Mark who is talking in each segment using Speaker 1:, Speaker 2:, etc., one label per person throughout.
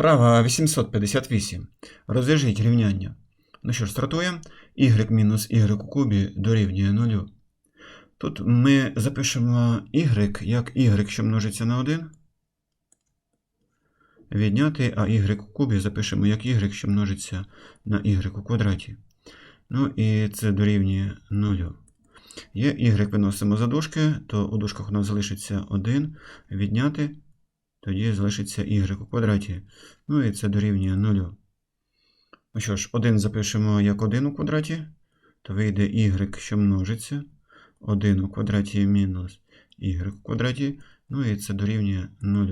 Speaker 1: Вправа 858. Розв'яжіть рівняння. Ну що ж, стартуємо. y мінус y у кубі дорівнює 0. Тут ми запишемо y як y, що множиться на 1. Відняти, а y у кубі запишемо як y, що множиться на y у квадраті. Ну і це дорівнює 0. Є y виносимо за дужки, то у дужках у нас залишиться 1. Відняти, тоді залишиться y у квадраті. Ну і це дорівнює 0. Ну що ж, 1 запишемо як 1 у квадраті, то вийде y, що множиться. 1 у квадраті мінус y у квадраті. Ну і це дорівнює 0.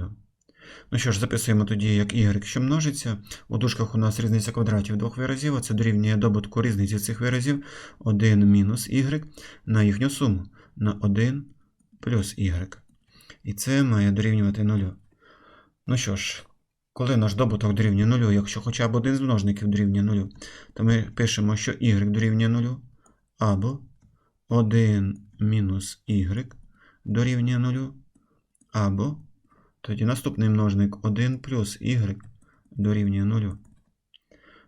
Speaker 1: Ну що ж, записуємо тоді як y, що множиться. У дужках у нас різниця квадратів двох виразів, а це дорівнює добутку різниці цих виразів 1 мінус y на їхню суму на 1 плюс y. І це має дорівнювати 0. Ну що ж, коли наш добуток дорівнює 0, якщо хоча б один з множників дорівнює 0, то ми пишемо, що y дорівнює 0, або 1 мінус y дорівнює 0, або тоді наступний множник 1 плюс y дорівнює 0.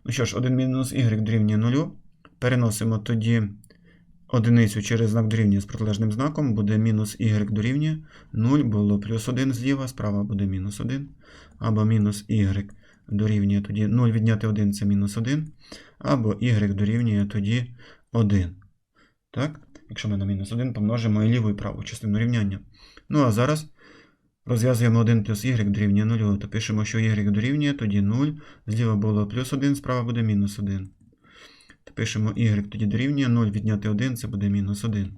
Speaker 1: Ну що ж, 1 мінус y дорівнює 0. Переносимо тоді одиницю через знак дорівнює з протилежним знаком, буде мінус y дорівнює 0, було плюс 1 зліва, справа буде мінус 1, або мінус y дорівнює тоді 0 відняти 1 це мінус 1, або y дорівнює тоді 1. Так? Якщо ми на мінус 1 помножимо і ліву і праву частину рівняння. Ну а зараз розв'язуємо 1 плюс y дорівнює 0, то пишемо, що y дорівнює тоді 0, зліва було плюс 1, справа буде мінус 1. Пишемо y тоді дорівнює 0 відняти 1, це буде мінус 1.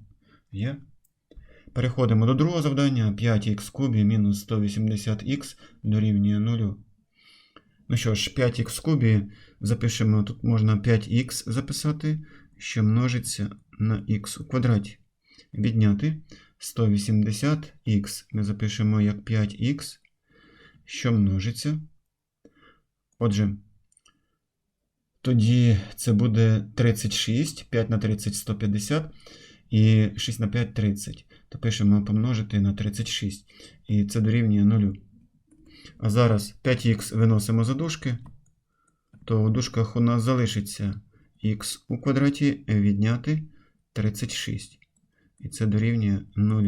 Speaker 1: Є? Переходимо до другого завдання. 5х кубі мінус 180х дорівнює 0. Ну що ж, 5х в кубі запишемо, тут можна 5х записати, що множиться на х у квадраті. Відняти 180х ми запишемо як 5х, що множиться. Отже, тоді це буде 36, 5 на 30 150 і 6 на 5 30. То пишемо помножити на 36. І це дорівнює 0. А зараз 5х виносимо за дужки, то у дужках у нас залишиться х у квадраті відняти 36. І це дорівнює 0.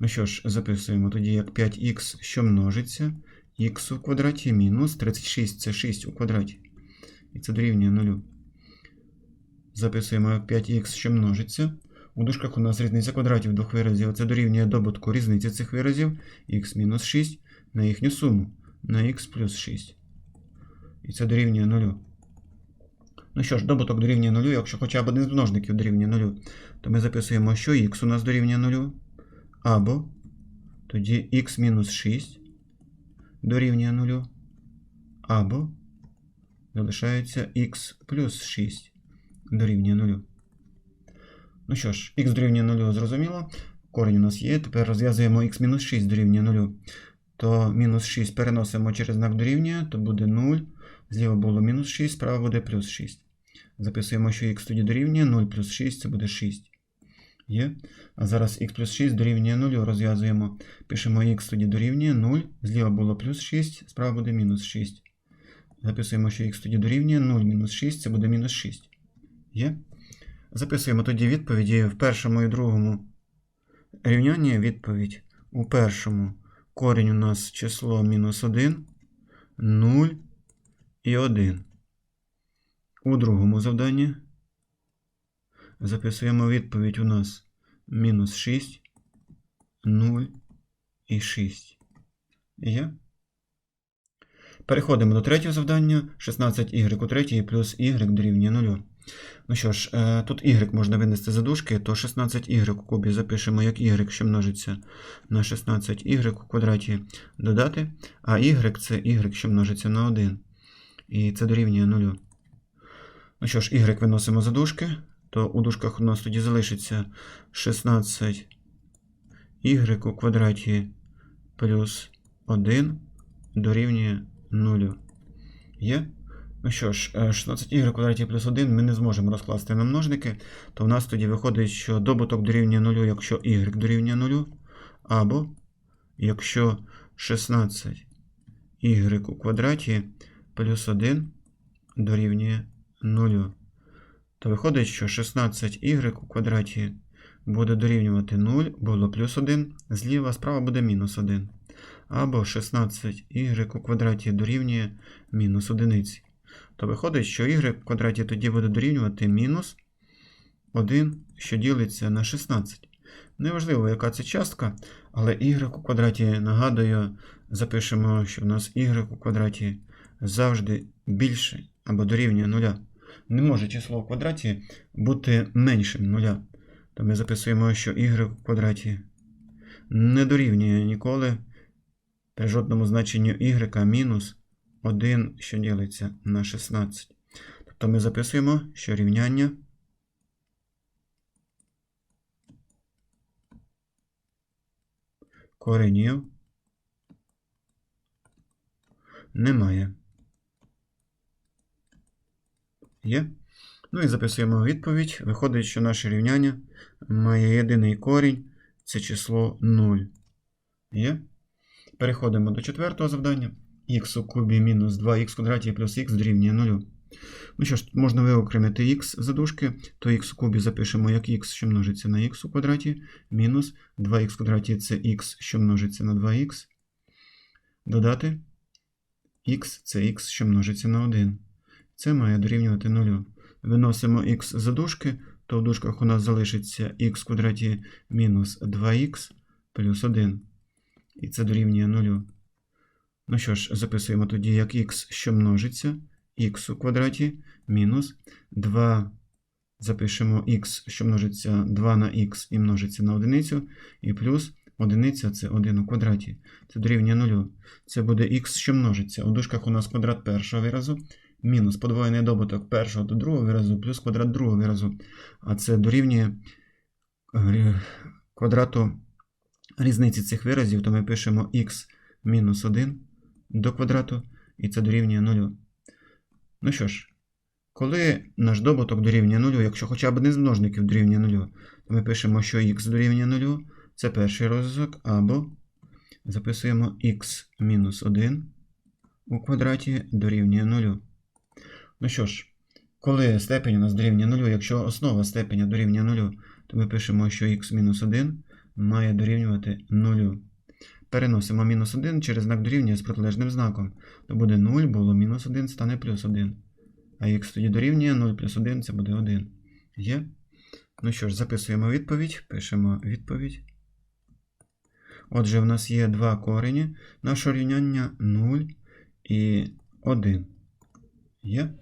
Speaker 1: Ну що ж, записуємо тоді як 5х, що множиться, х у квадраті мінус 36 це 6 у квадраті. І це дорівнює 0. Записуємо як 5х, що множиться. У дужках у нас різниця квадратів двох виразів. Це дорівнює добутку різниці цих виразів х мінус 6 на їхню суму на х плюс 6. І це дорівнює 0. Ну що ж, добуток дорівнює 0, якщо хоча б один з множників дорівнює 0, то ми записуємо, що х у нас дорівнює 0, або тоді х мінус 6 дорівнює 0, або залишається х плюс 6 дорівнює 0. Ну що ж, х дорівнює 0 зрозуміло. Корінь у нас є. Тепер розв'язуємо х мінус 6 дорівнює 0. То мінус 6 переносимо через знак дорівнює, то буде 0. Зліва було мінус 6, справа буде плюс 6. Записуємо, що х тоді дорівнює 0 плюс 6 це буде 6. Є. А зараз х плюс 6 дорівнює 0, розв'язуємо. Пишемо х тоді дорівнює 0. Зліва було плюс 6, справа буде мінус 6. Записуємо, що х тоді дорівнює 0 мінус 6, це буде мінус 6. Є? Записуємо тоді відповіді в першому і другому рівнянні відповідь. У першому корінь у нас число мінус 1, 0 і 1. У другому завданні записуємо відповідь у нас мінус 6, 0 і 6. Є? Переходимо до третього завдання. 16y у третій плюс y дорівнює 0. Ну що ж, тут y можна винести за дужки, то 16y у кубі запишемо як y, що множиться на 16y у квадраті додати, а y це y, що множиться на 1. І це дорівнює 0. Ну що ж, y виносимо за дужки, то у дужках у нас тоді залишиться 16y у квадраті плюс 1 дорівнює 0. Є? Ну що ж, 16y квадраті плюс 1 ми не зможемо розкласти на множники, то в нас тоді виходить, що добуток дорівнює 0, якщо y дорівнює 0, або якщо 16y y у квадраті плюс 1 дорівнює 0. То виходить, що 16y у квадраті буде дорівнювати 0, було плюс 1, зліва справа буде мінус 1. Або 16y у квадраті дорівнює мінус 1. То виходить, що y в квадраті тоді буде дорівнювати мінус 1, що ділиться на 16. Неважливо, яка це частка, але y у квадраті, нагадую, запишемо, що в нас y у квадраті завжди більше або дорівнює 0. Не може число в квадраті бути меншим 0. То ми записуємо, що y у квадраті не дорівнює ніколи при жодному значенню y мінус 1, що ділиться на 16. Тобто ми записуємо, що рівняння коренів немає. Є. Ну і записуємо відповідь. Виходить, що наше рівняння має єдиний корінь, це число 0. Є. Переходимо до четвертого завдання. х у кубі мінус 2х квадраті плюс х дорівнює 0. Ну що ж, можна виокремити х задушки, то х у кубі запишемо як х, що множиться на х у квадраті, мінус 2х квадраті це х, що множиться на 2х. Додати х це х, що множиться на 1. Це має дорівнювати 0. Виносимо х за дужки, то в дужках у нас залишиться х квадраті мінус 2х плюс 1. І це дорівнює 0. Ну що ж, записуємо тоді як х, що множиться, х у квадраті мінус 2. Запишемо х, що множиться 2 на х і множиться на одиницю, і плюс одиниця це 1 у квадраті. Це дорівнює 0. Це буде х, що множиться. У дужках у нас квадрат першого виразу, мінус подвоєний добуток першого до другого виразу, плюс квадрат другого виразу. А це дорівнює е, квадрату різниці цих виразів, то ми пишемо х мінус 1 до квадрату, і це дорівнює 0. Ну що ж, коли наш добуток дорівнює 0, якщо хоча б один з множників дорівнює 0, то ми пишемо, що х дорівнює 0, це перший розв'язок, або записуємо х мінус 1 у квадраті дорівнює 0. Ну що ж, коли степень у нас дорівнює 0, якщо основа степеня дорівнює 0, то ми пишемо, що х мінус 1 має дорівнювати 0. Переносимо мінус 1 через знак дорівнює з протилежним знаком. То буде 0, було мінус 1, стане плюс 1. А х тоді дорівнює 0 плюс 1 це буде 1. Є? Ну що ж, записуємо відповідь, пишемо відповідь. Отже, в нас є два корені. Наше рівняння 0 і 1. Є?